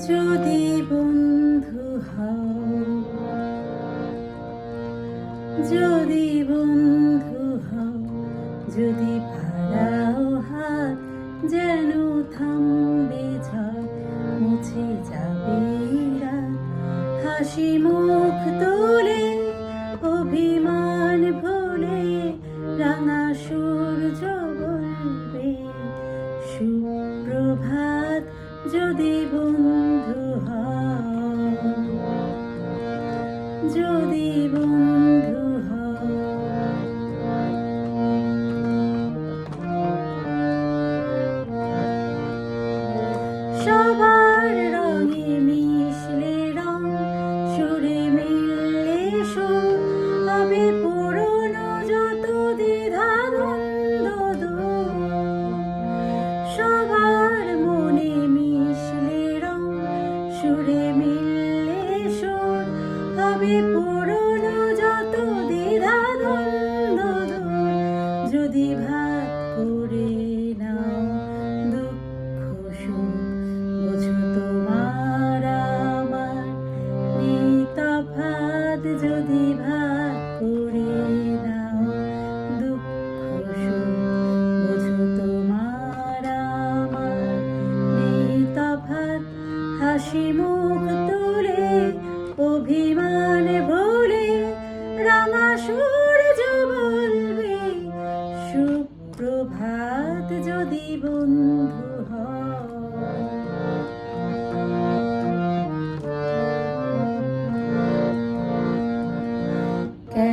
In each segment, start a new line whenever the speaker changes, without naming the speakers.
যদি বন্ধু হও যদি বন্ধু হও যদি পাড়াও হাত যেন থামবে ঝড়, মুছে যাবে হাসি মুখ তোলে, অভিমান ভুলে, রাঙা সবার রঙে মিশলে রং, সুরে মিললে সুর। হবে পুরনো যত দ্বিধা দ্বন্দ্ব সবার মনে মিশলে রং, সুরে মিললে সুর। হবে পুরনো যদি ভাগ করে নাও দুঃখ সুখ। বোঝো তোমার আমার তফাৎ যদি ভাগ করে নাও দুঃখ সুখ। বোঝো তোমার আমার তফাৎ হাসি মুখ তুলে, অভিমান ভুলে, রাঙা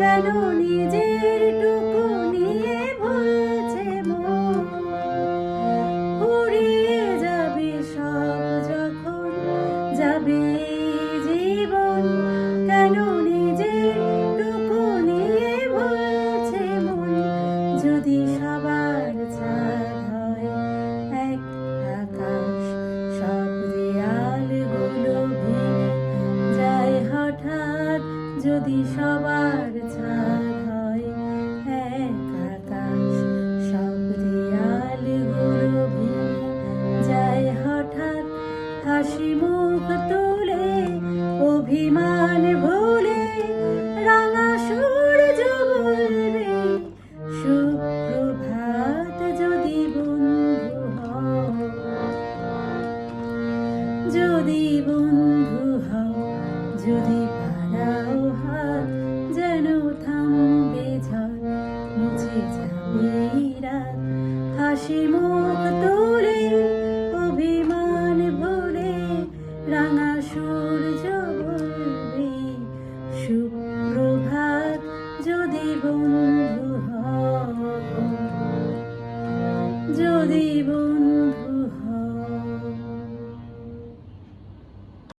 কেন নিজের যদি সবার ছাদ হয় এক আকাশ সব দেয়ালগুলো ভেঙে যায় হঠাৎ হাসি মুখ তুলে, অভিমান ভুলে, রাঙা সূর্য বলবে, সুপ্রভাত যদি বন্ধু হও, যদি বন্ধু হও, যদি হাসি মুখ তুলে